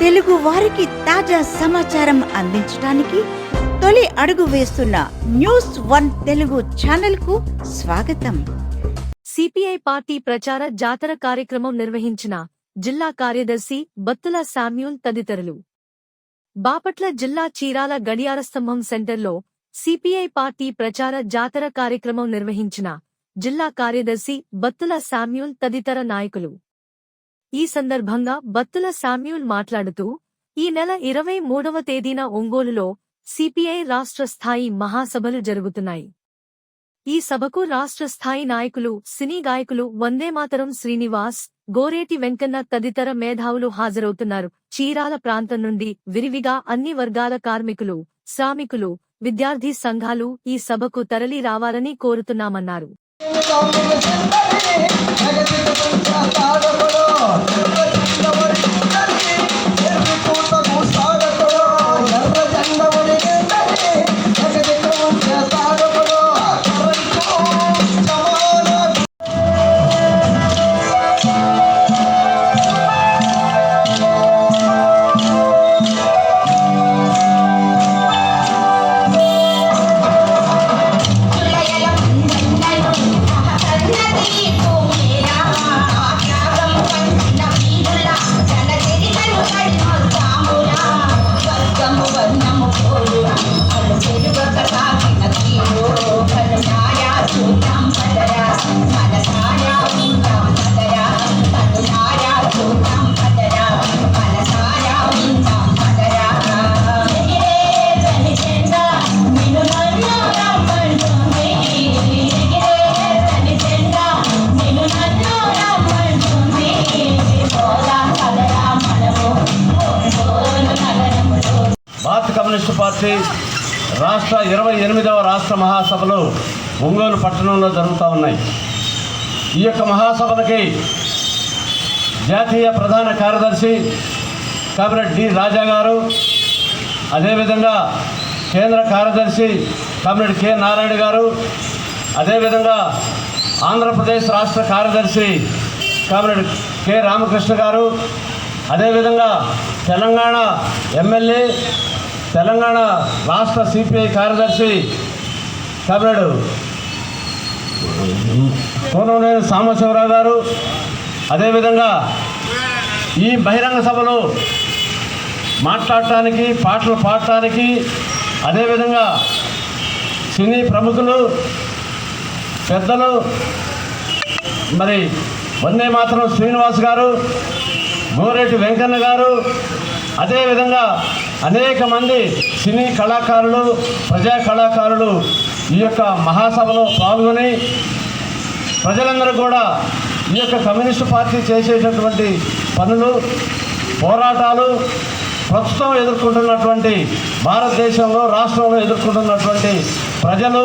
తెలుగు వారికి తాజా సమాచారం అందించడానికి తొలి అడుగు వేస్తున్న న్యూస్ వన్ తెలుగు ఛానల్కు స్వాగతం. సిపిఐ పార్టీ ప్రచార జాతర కార్యక్రమం నిర్వహించిన జిల్లా కార్యదర్శి బత్తుల శామ్యూల్ తదితరులు. బాపట్ల జిల్లా చీరాల గడియారస్తంభం సెంటర్లో సిపిఐ పార్టీ ప్రచార జాతర కార్యక్రమం నిర్వహించిన జిల్లా కార్యదర్శి బత్తుల శామ్యూల్ తదితర నాయకులు. ఈ సందర్భంగా బత్తుల శామ్యూల్ మాట్లాడుతూ ఈ నెల ఇరవై మూడవ తేదీన ఒంగోలులో సిపిఐ రాష్ట్ర స్థాయి మహాసభలు జరుగుతున్నాయి. ఈ సభకు రాష్ట్ర స్థాయి నాయకులు సినీ గాయకులు వందేమాతరం శ్రీనివాస్ గోరేటి వెంకన్న తదితర మేధావులు హాజరవుతున్నారు. చీరాల ప్రాంతం నుండి విరివిగా అన్ని వర్గాల కార్మికులు శ్రామికులు విద్యార్థి సంఘాలు ఈ సభకు తరలి రావాలని కోరుతున్నామన్నారు. I'm కమ్యూనిస్టు పార్టీ రాష్ట్ర ఇరవై ఎనిమిదవ రాష్ట్ర మహాసభలు ఒంగోలు పట్టణంలో జరుగుతూ ఉన్నాయి. ఈ యొక్క మహాసభలకి జాతీయ ప్రధాన కార్యదర్శి కాబినెట్ డి రాజా గారు అదేవిధంగా కేంద్ర కార్యదర్శి కాబినెట్ కె నారాయణ గారు అదేవిధంగా ఆంధ్రప్రదేశ్ రాష్ట్ర కార్యదర్శి కాబినెట్ కె రామకృష్ణ గారు అదేవిధంగా తెలంగాణ ఎమ్మెల్యే తెలంగాణ రాష్ట్ర సిపిఐ కార్యదర్శి కాబినెట్ కోననేని సాంబశివరావు గారు. అదేవిధంగా ఈ బహిరంగ సభలో మాట్లాడటానికి పాటలు పాడటానికి అదేవిధంగా సినీ ప్రముఖులు పెద్దలు మరి వందే మాత్రం శ్రీనివాస్ గారు గోరెటి వెంకన్న గారు అదేవిధంగా అనేక మంది సినీ కళాకారులు ప్రజా కళాకారులు ఈ యొక్క మహాసభలో పాల్గొని ప్రజలందరూ కూడా ఈ యొక్క కమ్యూనిస్టు పార్టీ చేసేటటువంటి పనులు పోరాటాలు ప్రస్తుతం ఎదుర్కొంటున్నటువంటి భారతదేశంలో రాష్ట్రంలో ఎదుర్కొంటున్నటువంటి ప్రజలు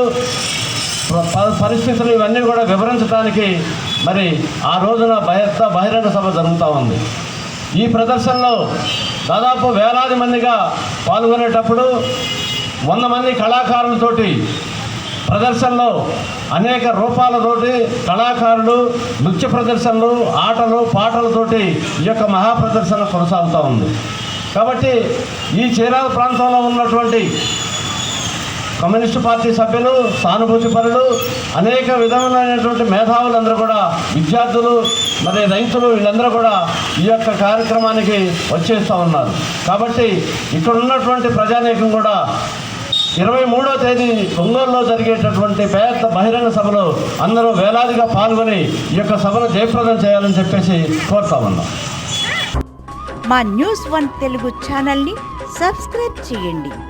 ప- పరిస్థితులు ఇవన్నీ కూడా వివరించడానికి మరి ఆ రోజున బహిర్త బహిరంగ సభ జరుగుతూ ఉంది. ఈ ప్రదర్శనలో దాదాపు వేలాది మందిగా పాల్గొనేటప్పుడు వంద మంది కళాకారులతోటి ప్రదర్శనలో అనేక రూపాలతోటి కళాకారులు నృత్య ప్రదర్శనలు ఆటలు పాటలతోటి ఈ యొక్క మహాప్రదర్శన కొనసాగుతూ ఉంది. కాబట్టి ఈ చీరాల ప్రాంతంలో ఉన్నటువంటి కమ్యూనిస్టు పార్టీ సభ్యులు సానుభూతిపరులు అనేక విధములైనటువంటి మేధావులందరూ కూడా విద్యార్థులు మరి రైతులు వీళ్ళందరూ కూడా ఈ యొక్క కార్యక్రమానికి వచ్చేస్తూ ఉన్నారు. కాబట్టి ఇక్కడ ఉన్నటువంటి ప్రజానీకం కూడా ఇరవై మూడో తేదీ ఒంగోలులో జరిగేటటువంటి పెద్ద బహిరంగ సభలో అందరూ వేలాదిగా పాల్గొని ఈ యొక్క సభను జయప్రదం చేయాలని చెప్పేసి కోరుతా ఉన్నాం. మా న్యూస్ వన్ తెలుగు ఛానల్ని సబ్స్క్రైబ్ చేయండి.